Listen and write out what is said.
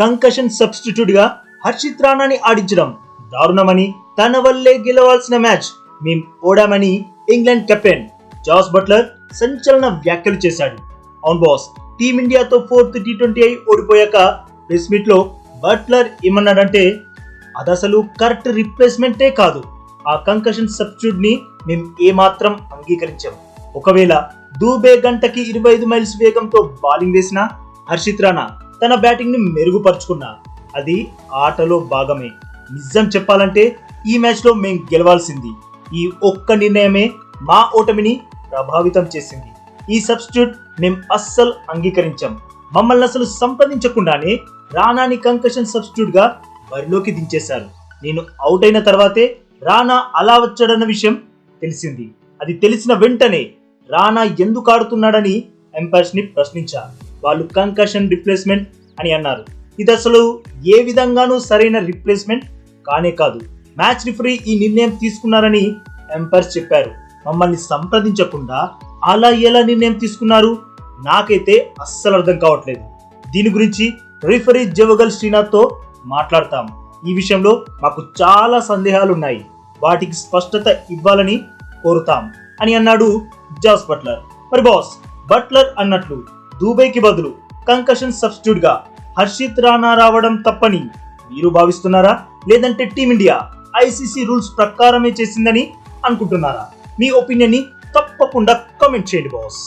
Concussion సబ్స్టిట్యూట్గా Harshit రాణాని ఆడించడం దారుణమని తన వల్లే గెలవాల్సిన మ్యాచ్ మేం ఓడామని ఇంగ్లాండ్ కెప్టెన్ జాస్ బట్లర్ సంచలన వ్యాఖ్యలు చేశాడు. అవును బాస్ టీమిండియాతో ఫోర్త్ టీ ట్వంటీ అయి ఓడిపోయాక ప్రెస్ మీట్లో బట్లర్ ఏమన్నాడంటే అది అసలు కరెక్ట్ రిప్లేస్మెంటే కాదు. ఆ కంకషన్ సబ్స్టిట్యూట్ని మేము ఏమాత్రం అంగీకరించాం. ఒకవేళ దూబే గంటకి ఇరవై ఐదు మైల్స్ వేగంతో బౌలింగ్ వేసిన హర్షిత్ రాణా తన బ్యాటింగ్ని మెరుగుపరుచుకున్నా. అది ఆటలో భాగమే. నిజం చెప్పాలంటే ఈ మ్యాచ్లో మేం గెలవాల్సింది. ఈ ఒక్క నిర్ణయమే మా ఓటమిని ప్రభావితం చేసింది. ఈ సబ్స్టిట్యూట్ మేం అస్సలు అంగీకరించాం. మమ్మల్ని అసలు సంప్రదించకుండానే రానాని కంకషన్ సబ్స్టిట్యూట్గా బరిలోకి దించేశారు. నేను అవుట్ అయిన తర్వాతే రానా అలా వచ్చాడన్న విషయం తెలిసింది. అది తెలిసిన వెంటనే రానా ఎందుకు ఆడుతున్నాడని ఎంపైర్స్ని ప్రశ్నించారు. వాళ్ళు కంకషన్ రిప్లేస్మెంట్ అని అన్నారు. ఇది అసలు ఏ విధంగానూ సరైన రిప్లేస్మెంట్ కానే కాదు. మ్యాచ్ రిఫరీ ఈ నిర్ణయం తీసుకున్నారని ఎంపైర్స్ చెప్పారు. మమ్మల్ని సంప్రదించకుండా అలా ఎలా నిర్ణయం తీసుకున్నారు? నాకైతే అస్సలు అర్థం కావట్లేదు. దీని గురించి రిఫరీ జవగల్ శ్రీనాథ్తో మాట్లాడతాం. ఈ విషయంలో మాకు చాలా సందేహాలు ఉన్నాయి వాటికి స్పష్టత ఇవ్వాలని కోరుతాం అని అన్నాడు జాస్ బట్లర్. మరి బాస్ బట్లర్ అన్నట్లు దూబైకి బదులు కంకషన్ సబ్స్టిట్యూట్గా హర్షిత్ రాణా రావడం తప్పని మీరు భావిస్తున్నారా? లేదంటే టీమిండియా ఐసీసీ రూల్స్ ప్రకారమే చేసిందని అనుకుంటున్నారా? మీ ఒపీనియన్ని తప్పకుండా కామెంట్ చేయండి బాస్.